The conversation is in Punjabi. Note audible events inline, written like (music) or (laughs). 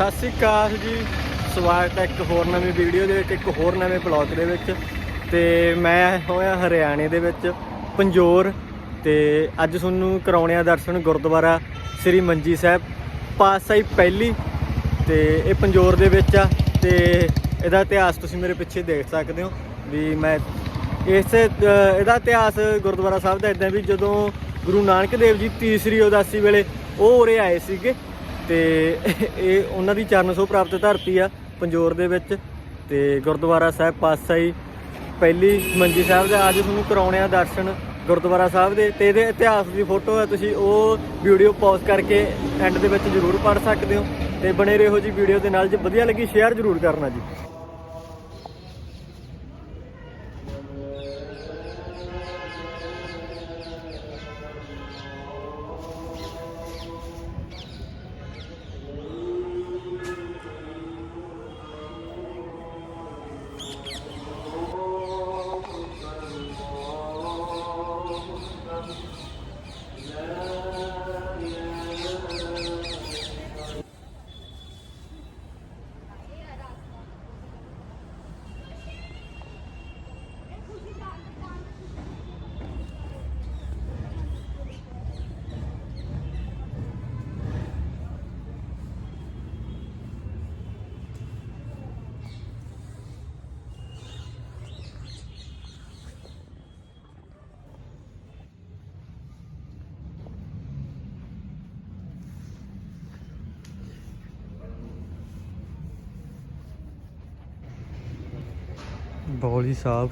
ਸਤਿ ਸ੍ਰੀ ਅਕਾਲ ਜੀ। ਸਵਾਗਤ ਹੈ ਇੱਕ ਹੋਰ ਨਵੀਂ ਵੀਡੀਓ ਦੇ ਵਿੱਚ, ਇੱਕ ਹੋਰ ਨਵੇਂ ਬਲੌਗ ਦੇ ਵਿੱਚ। ਤੇ ਮੈਂ ਹੋਇਆ ਹਰਿਆਣੇ ਦੇ ਵਿੱਚ, ਪੰਜੋਰ। ਤੇ ਅੱਜ ਤੁਹਾਨੂੰ ਕਰਾਉਣੇ ਆ ਦਰਸ਼ਨ ਗੁਰਦੁਆਰਾ ਸ੍ਰੀ ਮੰਜੀ ਸਾਹਿਬ। ਪਾਤਸ਼ਾਹੀ ਪਹਿਲੀ, ਤੇ ਇਹ ਪੰਜੋਰ ਦੇ ਵਿੱਚ ਆ। ਤੇ ਇਹਦਾ ਇਤਿਹਾਸ ਤੁਸੀਂ ਮੇਰੇ ਪਿੱਛੇ ਦੇਖ ਸਕਦੇ ਹੋ ਵੀ ਮੈਂ ਇਸ ਇਹਦਾ ਇਤਿਹਾਸ ਗੁਰਦੁਆਰਾ ਸਾਹਿਬ ਦਾ ਇਦਾਂ ਵੀ ਜਦੋਂ ਗੁਰੂ ਨਾਨਕ ਦੇਵ ਜੀ ਤੀਸਰੀ ਉਦਾਸੀ ਵੇਲੇ ਉਹ ਉਰੇ ਆਏ ਸੀਗੇ ਤੇ (laughs) ਇਹ ਉਹਨਾਂ ਦੀ ਚਰਨ ਛੋਹ ਪ੍ਰਾਪਤ ਧਰਤੀ ਆ ਪੰਜੋਰ ਦੇ ਵਿੱਚ ਤੇ ਗੁਰਦੁਆਰਾ ਸਾਹਿਬ ਪਾਤਸ਼ਾਹੀ ਪਹਿਲੀ ਮੰਜੀ ਸਾਹਿਬ ਦਾ ਅੱਜ ਤੁਹਾਨੂੰ ਕਰਾਉਣੇ ਆ ਦਰਸ਼ਨ ਗੁਰਦੁਆਰਾ ਸਾਹਿਬ ਦੇ ਤੇ ਇਹਦੇ ਇਤਿਹਾਸ ਦੀ ਫੋਟੋ ਹੈ ਤੁਸੀਂ ਉਹ ਵੀਡੀਓ ਪੌਜ਼ ਕਰਕੇ ਐਂਡ ਦੇ ਵਿੱਚ ਜ਼ਰੂਰ ਪੜ੍ਹ ਸਕਦੇ ਹੋ ਤੇ ਬਣੇ ਰਹੋ ਜੀ ਵੀਡੀਓ ਦੇ ਨਾਲ ਜੇ ਵਧੀਆ ਲੱਗੀ ਸ਼ੇਅਰ ਜ਼ਰੂਰ ਕਰਨਾ ਜੀ। ਬੌਲੀ ਸਾਹਿਬ